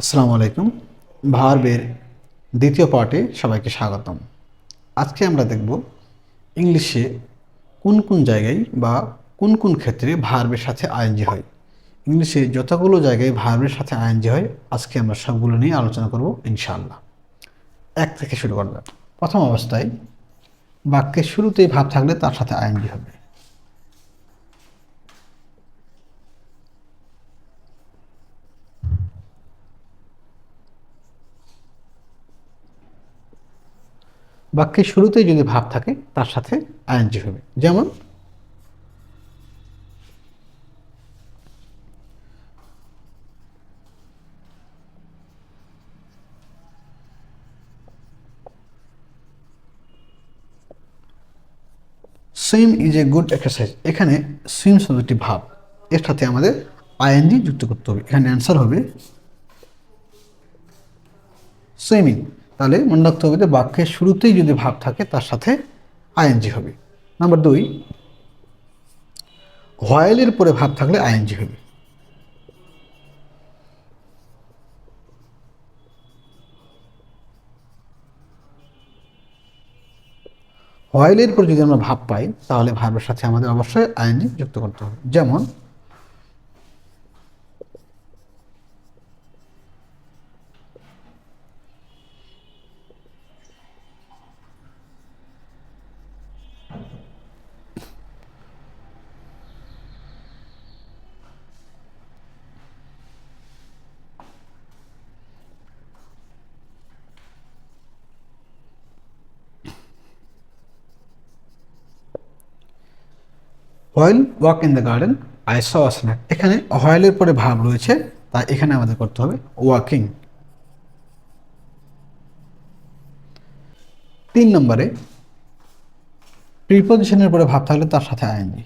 আসসালামু আলাইকুম। ভার্বের দ্বিতীয় পার্টে সবাইকে স্বাগতম। আজকে আমরা দেখব ইংলিশে কোন কোন জায়গায় বা কোন কোন ক্ষেত্রে ভার্বের সাথে আইএনজি হয়। ইংলিশে যতগুলো জায়গায় ভার্বের সাথে আইএনজি হয়, আজকে আমরা সবগুলো নিয়ে আলোচনা করব ইনশাআল্লাহ। এক থেকে শুরু করবে প্রথম অবস্থায় বাক্যের শুরুতেই ভাব থাকলে তার সাথে আইএনজি হবে। বাক্যের শুরুতেই যদি ভাব থাকে, তার সাথে আইএনজি হবে। যেমন swim is a good exercise এখানে সুইম শব্দটি ভাব, এর সাথে আমাদের আইএনজি যুক্ত করতে হবে। এখানে অ্যান্সার হবে সুইমিং তাহলে মনে রাখতে হবে যে বাক্যের শুরুতেই যদি ভাব থাকে, তার সাথে আইএনজি হবে। নাম্বার দুই হোয়াইলের পরে ভাব থাকলে আইএনজি হবে। হোয়াইলের পর যদি আমরা ভাব পাই, তাহলে ভাবের সাথে আমাদের অবশ্যই আইএনজি যুক্ত করতে হবে। যেমন while walk in the garden I saw snack এখানে হোয়াইলের পরে ভাব রয়েছে, তাই এখানে আমাদের করতে হবে ওয়াকিং তিন নম্বরে প্রিপোজিশনের পরে ভাব থাকলে তার সাথে আইএনজি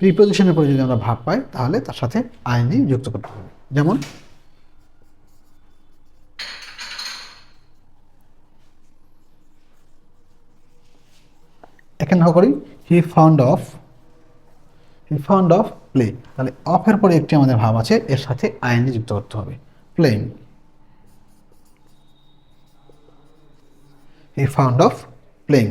প্রিপোজিশনের পরে যদি আমরা ভাব পাই, তাহলে তার সাথে আইএনজি যুক্ত করতে হবে। যেমন এখানে না করি he found of he found of play তাহলে অফের পরে একটি আমাদের ভাব আছে, এর সাথে আইএনজি যুক্ত করতে হবে। Playing he found of playing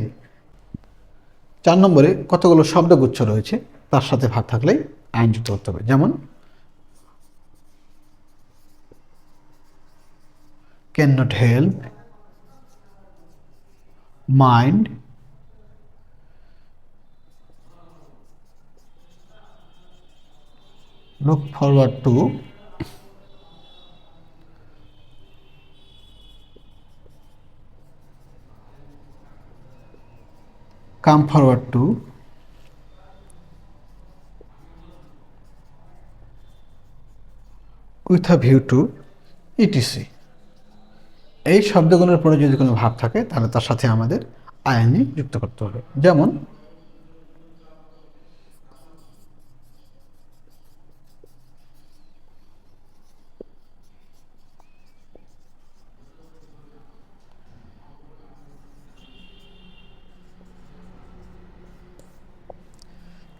চার নম্বরে কতগুলো শব্দগুচ্ছ রয়েছে, তার সাথে ভাব থাকলেই আইন যুক্ত করতে হবে। যেমন can not help mind look forward to come forward to with a view to etc এই শব্দগুলোর পরে যদি কোনো ভাব থাকে, তাহলে তার সাথে আমাদের আইনি যুক্ত করতে হবে। যেমন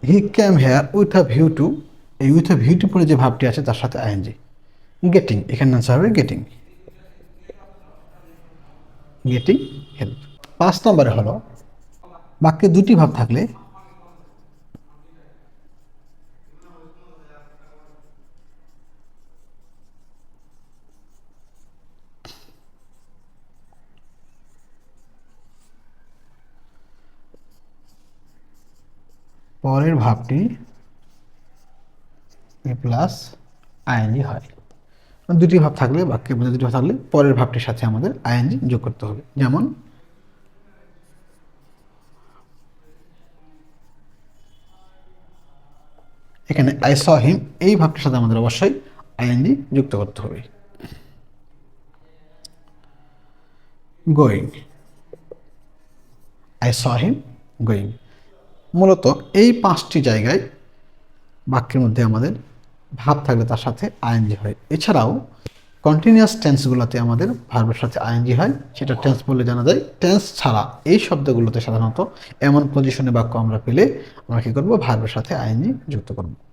he came here with a view to এই উইথ আ ভিউ টু পরে যে ভাবটি আছে তার সাথে আইএনজি গেটিং এখানে আনসার হবে গেটিং গেটিং হেল্প পাঁচ নম্বরে হলো, বাক্যে দুটি ভাব থাকলে পরের ভাবটি এ প্লাস আইএনজি হয়। দুটি ভাব থাকলে, বাক্যের মধ্যে দুটি ভাব থাকলে পরের ভাবটির সাথে আমাদের আইএনজি যোগ করতে হবে। যেমন, এখানে আই স হিম এই ভাবটির সাথে আমাদের অবশ্যই আইএনজি যুক্ত করতে হবে। Going I saw him going মূলত এই পাঁচটি জায়গায় বাক্যের মধ্যে আমাদের ভাব থাকলে তার সাথে আইএনজি হয়। এছাড়াও কন্টিনিউয়াস টেন্সগুলোতে আমাদের ভার্বের সাথে আইএনজি হয়, সেটা টেন্স বলে জানা যায়। টেন্স ছাড়া এই শব্দগুলোতে সাধারণত এমন পজিশনে বাক্য আমরা পেলে আমরা কী করব? ভার্বের সাথে আইএনজি যুক্ত করব।